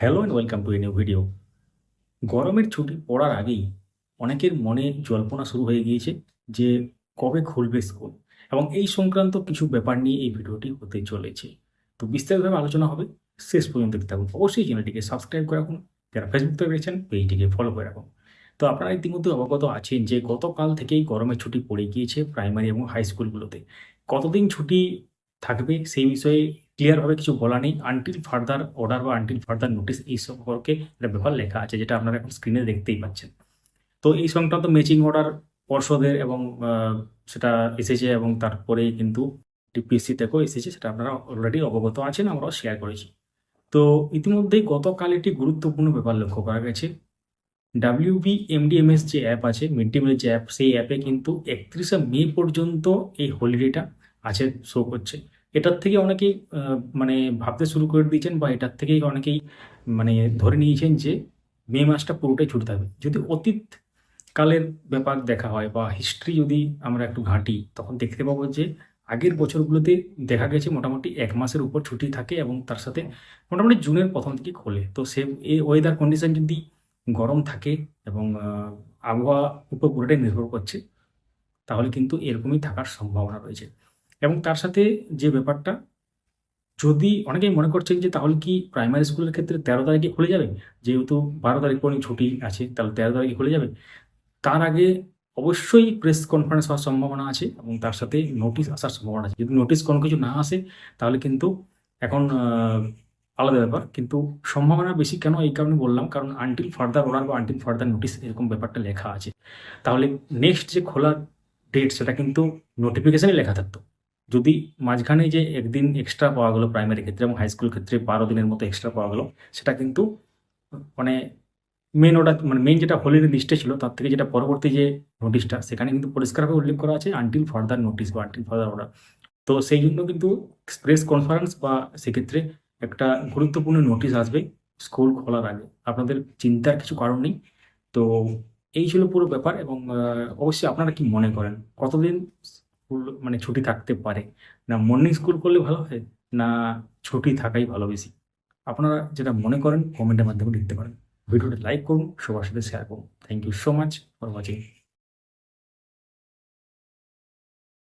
Hello and welcome to a new video গরমের ছুটি পড়ার আগেই অনেকের মনে জল্পনা শুরু হয়ে গিয়েছে যে কবে খুলবে স্কুল এবং এই সংক্রান্ত কিছু ব্যাপার নিয়ে এই ভিডিওটি হতে চলেছে। তো বিস্তারিতভাবে আলোচনা হবে শেষ পর্যন্ত দেখতে থাকুন। অবশ্যই চ্যানেলটিকে সাবস্ক্রাইব করে রাখুন, যারা ফেসবুক থেকে রয়েছেন পেজটিকে ফলো করে রাখুন। তো আপনারা ইতিমধ্যে অবগত আছেন যে গতকাল থেকেই গরমের ছুটি পড়ে গিয়েছে প্রাইমারি এবং হাই স্কুলগুলোতে কতদিন ছুটি থাকবে সেই বিষয়ে ক্লিয়ারভাবে কিছু বলা নেই। আনটিল ফার্দার অর্ডার বা আনটিল ফার্দার নোটিস এই সম্পর্কে একটা ব্যাপার লেখা আছে, যেটা আপনারা এখন স্ক্রিনে দেখতেই পাচ্ছেন। তো এই সংক্রান্ত ম্যাচিং অর্ডার পর্ষদের এবং সেটা এসেছে এবং তারপরে কিন্তু ডিপিএসসি থেকেও এসেছে, সেটা আপনারা অলরেডি অবগত আছেন, আমরাও শেয়ার করেছি। তো ইতিমধ্যেই গতকাল একটি গুরুত্বপূর্ণ ব্যাপার লক্ষ্য করা গেছে। ডাব্লিউবি এমডিএমএস যে অ্যাপ আছে মিড ডে মিলের যে অ্যাপ সেই অ্যাপে কিন্তু একত্রিশে মে পর্যন্ত এই হলিডেটা আছে শো করছে। এটার থেকে অনেকেই মানে ভাবতে শুরু করে দিয়েছেন বা এটার থেকেই অনেকেই মানে ধরে নিয়েছেন যে মে মাসটা পুরোটাই ছুটি থাকবে। যদি অতীত কালের ব্যাপার দেখা হয় বা হিস্ট্রি যদি আমরা একটু ঘাঁটি, তখন দেখতে পাবো যে আগের বছরগুলোতে দেখা গেছে মোটামুটি এক মাসের উপর ছুটি থাকে এবং তার সাথে মোটামুটি জুনের প্রথম থেকে খোলে। তো সে এই ওয়েদার কন্ডিশন যদি গরম থাকে এবং আবহাওয়া উপর পুরোটাই নির্ভর করছে, তাহলে কিন্তু এরকমই থাকার সম্ভাবনা রয়েছে। এবং তার সাথে যে ব্যাপারটা, যদি অনেকেই মনে করছেন যে তাহলে কি প্রাইমারি স্কুলের ক্ষেত্রে তেরো তারিখে খুলে যাবে? যেহেতু বারো তারিখ পর্যন্ত ছুটি আছে, তাহলে তেরো তারিখে খুলে যাবে। তার আগে অবশ্যই প্রেস কনফারেন্স হওয়ার সম্ভাবনা আছে এবং তার সাথে নোটিশ আসার সম্ভাবনা আছে। যদি নোটিশ কোনো কিছু না আসে, তাহলে কিন্তু এখন আলাদা ব্যাপার। কিন্তু সম্ভাবনা বেশি কেন এই কারণে বললাম, কারণ আনটিল ফার্দার অর্ডার বা আনটিল ফার্দার নোটিশ এরকম ব্যাপারটা লেখা আছে। তাহলে নেক্সট যে খোলার ডেট সেটা কিন্তু নোটিফিকেশানে লেখা থাকতো। যদি মাঝখানে যে একদিন এক্সট্রা পাওয়া গেলো প্রাইমারি ক্ষেত্রে এবং হাই স্কুল ক্ষেত্রে বারো দিনের মতো এক্সট্রা পাওয়া গেলো, সেটা কিন্তু মানে মেন ওটা মানে মেন যেটা হলিডে লিস্টে ছিল, তার থেকে যেটা পরবর্তী যে নোটিশটা সেখানে কিন্তু পরিষ্কারভাবে উল্লেখ করা আছে আনটিল ফার্দার নোটিশ বা আনটিল ফার্দার অর্ডার তো সেই জন্য কিন্তু প্রেস কনফারেন্স বা সেক্ষেত্রে একটা গুরুত্বপূর্ণ নোটিশ আসবে স্কুল খোলার আগে। আপনাদের চিন্তার কিছু কারণ নেই। তো এই ছিল পুরো ব্যাপার এবং অবশ্যই আপনারা কি মনে করেন? কতদিন স্কুল মানে ছুটি থাকতে পারে। না মর্নিং স্কুল করলে ভালো হয়, না ছুটি থাকাই ভালো বেশি। আপনারা যেটা মনে করেন কমেন্টের মাধ্যমে লিখতে পারেন। ভিডিওটা লাইক করুন, সবার সাথে শেয়ার করুন। Thank you so much for watching